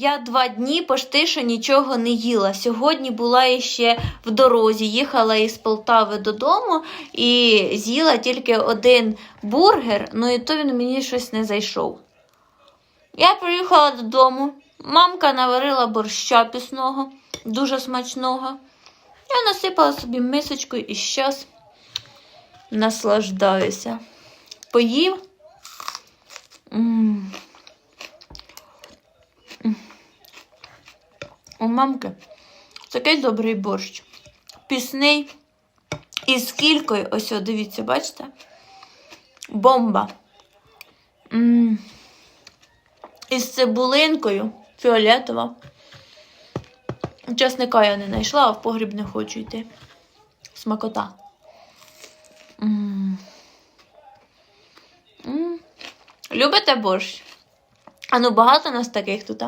Я два дні почти що нічого не їла. Сьогодні була іще в дорозі, їхала із Полтави додому і з'їла тільки один бургер, ну і то він мені щось не зайшов. Я приїхала додому, мамка наварила борща пісного, дуже смачного. Я насипала собі мисочку і щас наслаждаюся. Поїв. М. М. У мамки такий добрий борщ. Пісний. І кількою, ось, дивіться, бачите? Бомба. М. І з цибулинкою фіолетова. Часника я не знайшла, а в погріб не хочу йти. Смакота. М. М. Любите борщ? А ну багато нас таких тут.